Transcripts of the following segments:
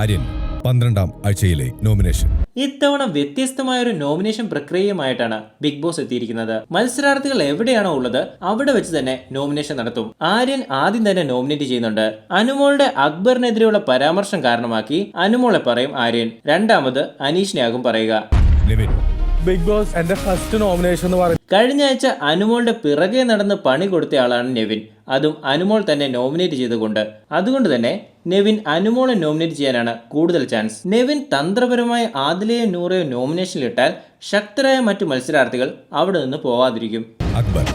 ആര്യൻ പന്ത്രണ്ടാം ആഴ്ചയിലെ നോമിനേഷൻ ഇത്തവണ വ്യത്യസ്തമായ ഒരു നോമിനേഷൻ പ്രക്രിയയുമായിട്ടാണ് ബിഗ് ബോസ് എത്തിയിരിക്കുന്നത്. മത്സരാർത്ഥികൾ എവിടെയാണോ ഉള്ളത് അവിടെ വെച്ച് തന്നെ നോമിനേഷൻ നടത്തും. ആര്യൻ ആദ്യം തന്നെ നോമിനേറ്റ് ചെയ്യുന്നുണ്ട്. അനുമോളുടെ അക്ബറിനെതിരെയുള്ള പരാമർശം കാരണമാക്കി അനുമോളെ പറയും ആര്യൻ. രണ്ടാമത് അനീഷിനെയാകും പറയുക. നെവിൻ. ബിഗ് ബോസ് എന്റെ ഫസ്റ്റ് നോമിനേഷൻ എന്ന് പറയുന്നത്. കഴിഞ്ഞ ആഴ്ച അനുമോളുടെ പിറകെ നടന്ന് പണി കൊടുത്തയാളാണ് നെവിൻ. അതും അനുമോൾ തന്നെ നോമിനേറ്റ് ചെയ്തുകൊണ്ട്. അതുകൊണ്ട് തന്നെ നെവിൻ അനുമോളെ നോമിനേറ്റ് ചെയ്യാനാണ് കൂടുതൽ ചാൻസ് നെവിൻ തന്ത്രപരമായി ആദിലയോ നൂറയോ നോമിനേഷനിലിട്ടാൽ ശക്തരായ മറ്റു മത്സരാർത്ഥികൾ അവിടെ നിന്ന് പോവാതിരിക്കും. അക്ബർ.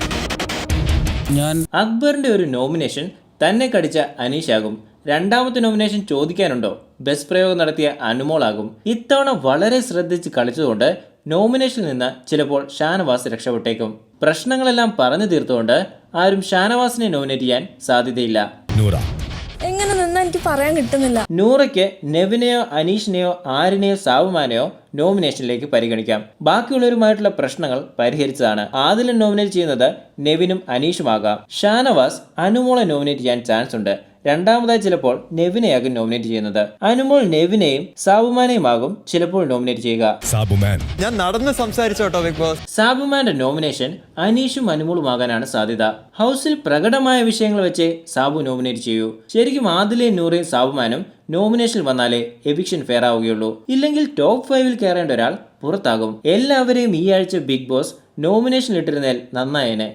ഞാൻ അക്ബറിന്റെ ഒരു നോമിനേഷൻ തന്നെ കടിച്ച അനീഷാകും. രണ്ടാമത്തെ നോമിനേഷൻ ചോദിക്കാനുണ്ടോ? ബെസ്റ്റ് പ്രയോഗം നടത്തിയ അനുമോളാകും. ഇത്തവണ വളരെ ശ്രദ്ധിച്ച് കളിച്ചതുകൊണ്ട് നോമിനേഷനിൽ നിന്ന് ചിലപ്പോൾ ഷാനവാസ് രക്ഷപ്പെട്ടേക്കും. പ്രശ്നങ്ങളെല്ലാം പറഞ്ഞു തീർത്തുകൊണ്ട് ആരും ഷാനവാസിനെ നോമിനേറ്റ് ചെയ്യാൻ സാധ്യതയില്ല. നൂറ. എങ്ങനെ നിന്നാ എനിക്ക് പറയാൻ കിട്ടുന്നില്ല. നൂറയ്ക്ക് നെവിനെയോ അനീഷിനെയോ ആരിനെയോ സാവുമാനെയോ നോമിനേഷനിലേക്ക് പരിഗണിക്കാം. ബാക്കിയുള്ളവരുമായിട്ടുള്ള പ്രശ്നങ്ങൾ പരിഹരിച്ചതാണ്. ആദിലും നോമിനേറ്റ് ചെയ്യുന്നത് നെവിനും അനീഷുമാകാം. ഷാനവാസ് അനുമോളെ നോമിനേറ്റ് ചെയ്യാൻ ചാൻസ് ഉണ്ട്. രണ്ടാമതായി ചിലപ്പോൾ നെവിനെയാകും നോമിനേറ്റ് ചെയ്യുന്നത്. അനുമോൾ നെവിനെയും സാബുമാനെയും ആകും ചിലപ്പോൾ നോമിനേറ്റ് ചെയ്യുക. സാബുമാൻ. ഞാൻ നടന്ന് സംസാരിച്ചോട്ടോ ബിഗ് ബോസ്? സാബുമാന്റെ നോമിനേഷൻ അനീഷും അനുമോളും ആകാനാണ് സാധ്യത. ഹൗസിൽ പ്രകടമായ വിഷയങ്ങൾ വെച്ച് സാബു നോമിനേറ്റ് ചെയ്യൂ. ശരിക്കും ആദിലയും നൂറയും സാബുമാനും നോമിനേഷനിൽ വന്നാലേ എവിക്ഷൻ ഫെയർ ആവുകയുള്ളൂ. ഇല്ലെങ്കിൽ ടോപ്പ് ഫൈവിൽ കയറേണ്ട ഒരാൾ പുറത്താകും. എല്ലാവരെയും ഈ ആഴ്ച ബിഗ് ബോസ് നോമിനേഷനിൽ ഇട്ടിരുന്നാൽ നന്നായേനെ.